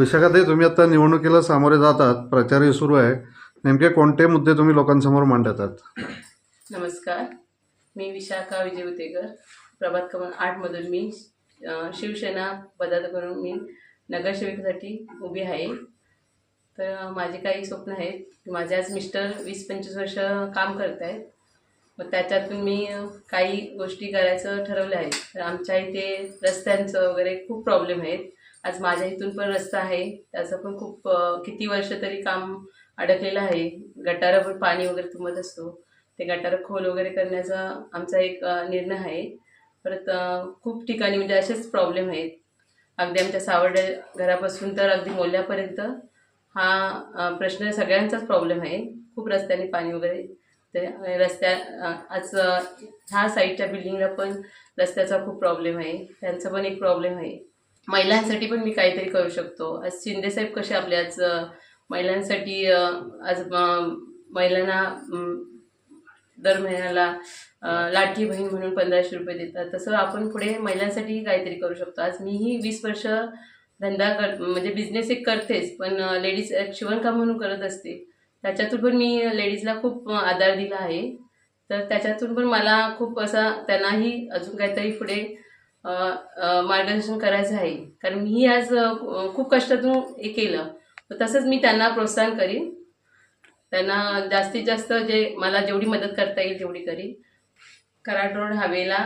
विशाखाताई तुम्ही आता निवडणुकीला सामोरे जातात प्रचारही सुरू आहे. नेमके कोणते मुद्दे तुम्ही लोकांसमोर मांडतात? नमस्कार. मी विशाखा विजय उतेकर प्रभात क्रमांक आठमधून मी शिवसेना शिवसेना करून मी नगरसेविकेसाठी उभी आहे. तर माझे काही स्वप्न आहेत की माझे आज मिस्टर वीस पंचवीस वर्ष काम करत आहेत. मग त्याच्यातून मी काही गोष्टी करायचं ठरवलं आहे. तर आमच्या इथे रस्त्यांचं वगैरे खूप प्रॉब्लेम आहेत. आज माझ्या इथून पण रस्ता आहे. त्याचं पण खूप किती वर्ष तरी काम अडकलेलं आहे. गटारं पण पाणी वगैरे तुंबत असतो. ते गटारं खोल वगैरे करण्याचा आमचा एक निर्णय आहे. परत खूप ठिकाणी म्हणजे असेच प्रॉब्लेम आहेत. अगदी आमच्या सावर्डे घरापासून तर अगदी मोल्यापर्यंत हा प्रश्न सगळ्यांचाच प्रॉब्लेम आहे. खूप रस्त्याने पाणी वगैरे ते रस्त्या आज ह्या साईडच्या बिल्डिंगला पण रस्त्याचा खूप प्रॉब्लेम आहे. त्यांचा पण एक प्रॉब्लेम आहे. महिलांसाठी पण मी काहीतरी करू शकतो. आज शिंदेसाहेब कसे आपले आज महिलांसाठी आज महिलांना दर महिन्याला लाठी बहीण म्हणून पंधराशे रुपये देतात. तसं आपण पुढे महिलांसाठीही काहीतरी करू शकतो. आज मीही वीस वर्ष धंदा कर म्हणजे बिझनेस एक करतेच पण लेडीज शिवणकाम म्हणून करत असते. त्याच्यातून पण मी लेडीजला खूप आधार दिला आहे. तर त्याच्यातून पण मला खूप असा त्यांनाही अजून काहीतरी पुढे मार्गदर्शन करायचं आहे. कारण मी आज खूप कष्टातून हे केलं. तर तसंच मी त्यांना प्रोत्साहन करीन. त्यांना जास्तीत जास्त जे मला जेवढी मदत करता येईल तेवढी करीन. कराड रोड हवेला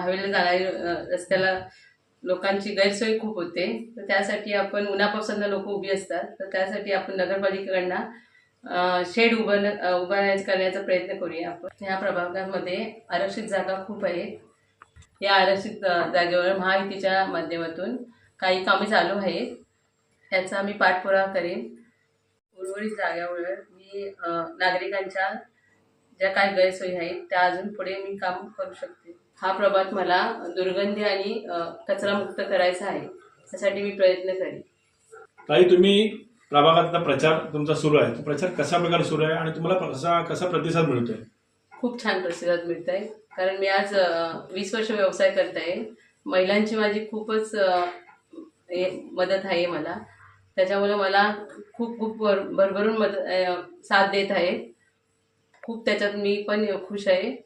हवेला जाणारी रस्त्याला लोकांची गैरसोय खूप होते. तर त्यासाठी आपण उन्हापावसानं लोक उभी असतात. तर त्यासाठी आपण नगरपालिकेकडनं शेड उभारण्या उभारण्याचा करण्याचा प्रयत्न करूया आपण. ह्या प्रभागामध्ये आरक्षित जागा खूप आहेत. या आरक्षित जागेवर महायुतीच्या माध्यमातून काही कामे चालू आहेत. त्याचा मी पाठपुरावा करेन. उर्वरित जाग्यावर मी नागरिकांच्या ज्या काही गैरसोयी आहेत त्या अजून पुढे मी काम करू शकते. हा प्रभात मला दुर्गंधी आणि कचरामुक्त करायचा आहे त्यासाठी मी प्रयत्न करेन. ताई तुम्ही प्रभागातला प्रचार तुमचा सुरू आहे. तो प्रचार कशा प्रकारे सुरू आहे आणि तुम्हाला कसा कसा प्रतिसाद मिळतोय? खूप छान प्रतिसाद मिळत आहे कारण मी आज वीस वर्ष व्यवसाय करत आहे महिलांची माझी खूपच हे मदत आहे मला. त्याच्यामुळे मला खूप खूप भर भरभरून मदत साथ देत आहे. खूप त्याच्यात मी पण खुश आहे.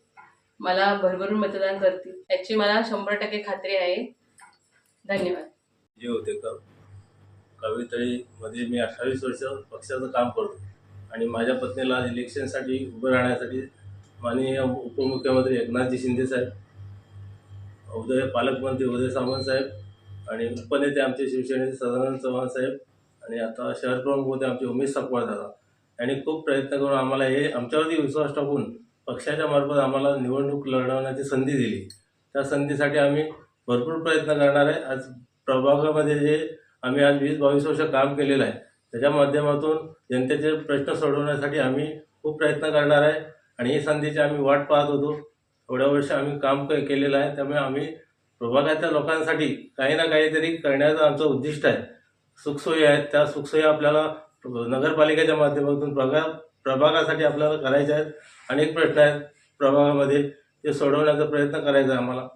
मला भरभरून मतदान करते याची मला शंभर टक्के खात्री आहे. धन्यवाद. जे होते का कवितळीमध्ये मी अठ्ठावीस वर्ष पक्षाचं काम करतो. आणि माझ्या पत्नीला इलेक्शनसाठी उभं राहण्यासाठी माननीय उपमुख्यमंत्री एकनाथजी शिंदे साहेब उदय पालकमंत्री उदय सामंत साहेब आणि उपनेते आमचे शिवसेनेचे सदानंद चव्हाण साहेब आणि आता शहर प्रमुख होते आमचे उमेश सकवाळ दादा. यांनी खूप प्रयत्न करून आम्हाला हे आमच्यावरती विश्वास टाकून पक्षाच्या मार्फत आम्हाला निवडणूक लढवण्याची संधी दिली. त्या संधीसाठी आम्ही भरपूर प्रयत्न करणार आहे. आज प्रभागामध्ये जे आम्ही आज वीस बावीस वर्ष काम केलेलं आहे त्याच्या माध्यमातून जनतेचे प्रश्न सोडवण्यासाठी आम्ही खूप प्रयत्न करणार आहे. आणि ही संधीची आम्ही वाट पाहत होतो एवढ्या वर्ष आम्ही काम केलेलं आहे त्यामुळे आम्ही प्रभागातल्या लोकांसाठी काही ना काहीतरी करण्याचं आमचं उद्दिष्ट आहे. सुखसोयी आहेत त्या सुखसोयी आपल्याला नगरपालिकेच्या माध्यमातून प्रभा प्रभागासाठी आपल्याला करायच्या आहेत. अनेक प्रश्न आहेत प्रभागामध्ये ते सोडवण्याचा प्रयत्न करायचा आहे आम्हाला.